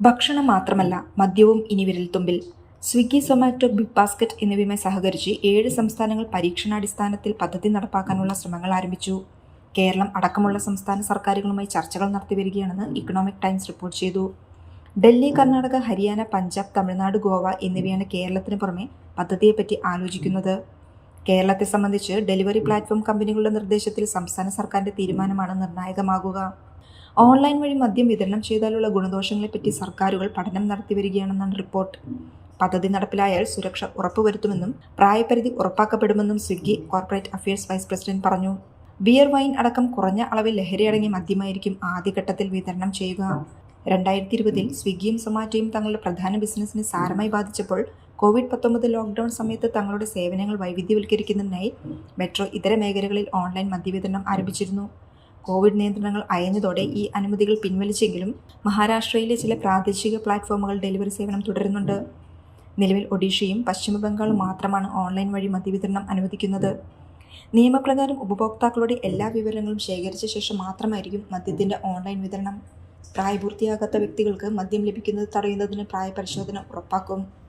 ഭക്ഷണം മാത്രമല്ല മദ്യവും ഇനി വിരൽത്തുമ്പിൽ സ്വിഗ്ഗി സൊമാറ്റോ ബിഗ് ബാസ്ക്കറ്റ് എന്നിവയുമായി സഹകരിച്ച് ഏഴ് സംസ്ഥാനങ്ങൾ പരീക്ഷണാടിസ്ഥാനത്തിൽ പദ്ധതി നടപ്പാക്കാനുള്ള ശ്രമങ്ങൾ ആരംഭിച്ചു. കേരളം അടക്കമുള്ള സംസ്ഥാന സർക്കാരുകളുമായി ചർച്ചകൾ നടത്തി വരികയാണെന്ന് ഇക്കണോമിക് ടൈംസ് റിപ്പോർട്ട് ചെയ്തു. ഡൽഹി കർണാടക ഹരിയാന പഞ്ചാബ് തമിഴ്നാട് ഗോവ എന്നിവയാണ് കേരളത്തിന് പുറമെ പദ്ധതിയെപ്പറ്റി ആലോചിക്കുന്നത്. കേരളത്തെ സംബന്ധിച്ച് ഡെലിവറി പ്ലാറ്റ്ഫോം കമ്പനികളുടെ നിർദ്ദേശത്തിൽ സംസ്ഥാന സർക്കാരിന്റെ തീരുമാനമാണ് നിർണായകമാകുക. ഓൺലൈൻ വഴി മദ്യം വിതരണം ചെയ്താലുള്ള ഗുണദോഷങ്ങളെപ്പറ്റി സർക്കാരുകൾ പഠനം നടത്തി വരികയാണെന്നാണ് റിപ്പോർട്ട്. പദ്ധതി നടപ്പിലായാൽ സുരക്ഷ ഉറപ്പുവരുത്തുമെന്നും പ്രായപരിധി ഉറപ്പാക്കപ്പെടുമെന്നും Swiggy corporate affairs vice president പറഞ്ഞു. ബിയർ വൈൻ അടക്കം കുറഞ്ഞ അളവിൽ ലഹരിയടങ്ങിയ മദ്യമായിരിക്കും ആദ്യഘട്ടത്തിൽ വിതരണം ചെയ്യുക. രണ്ടായിരത്തി ഇരുപതിൽ സ്വിഗ്ഗിയും സൊമാറ്റോയും തങ്ങളുടെ പ്രധാന ബിസിനസ്സിനെ സാരമായി ബാധിച്ചപ്പോൾ കോവിഡ് പത്തൊമ്പത് ലോക്ക്ഡൌൺ സമയത്ത് തങ്ങളുടെ സേവനങ്ങൾ വൈവിധ്യവൽക്കരിക്കുന്നതിനായി മെട്രോ ഇതര മേഖലകളിൽ ഓൺലൈൻ മദ്യവിതരണം ആരംഭിച്ചിരുന്നു. കോവിഡ് നിയന്ത്രണങ്ങൾ അയഞ്ഞതോടെ ഈ അനുമതികൾ പിൻവലിച്ചെങ്കിലും മഹാരാഷ്ട്രയിലെ ചില പ്രാദേശിക പ്ലാറ്റ്ഫോമുകൾ ഡെലിവറി സേവനം തുടരുന്നുണ്ട്. നിലവിൽ ഒഡീഷയും പശ്ചിമ ബംഗാളും മാത്രമാണ് ഓൺലൈൻ വഴി മദ്യവിതരണം അനുവദിക്കുന്നത്. നിയമപ്രകാരം ഉപഭോക്താക്കളുടെ എല്ലാ വിവരങ്ങളും ശേഖരിച്ച ശേഷം മാത്രമായിരിക്കും മദ്യത്തിന്റെ ഓൺലൈൻ വിതരണം. പ്രായപൂർത്തിയാകാത്ത വ്യക്തികൾക്ക് മദ്യം ലഭിക്കുന്നത് തടയുന്നതിന് പ്രായപരിശോധന ഉറപ്പാക്കും.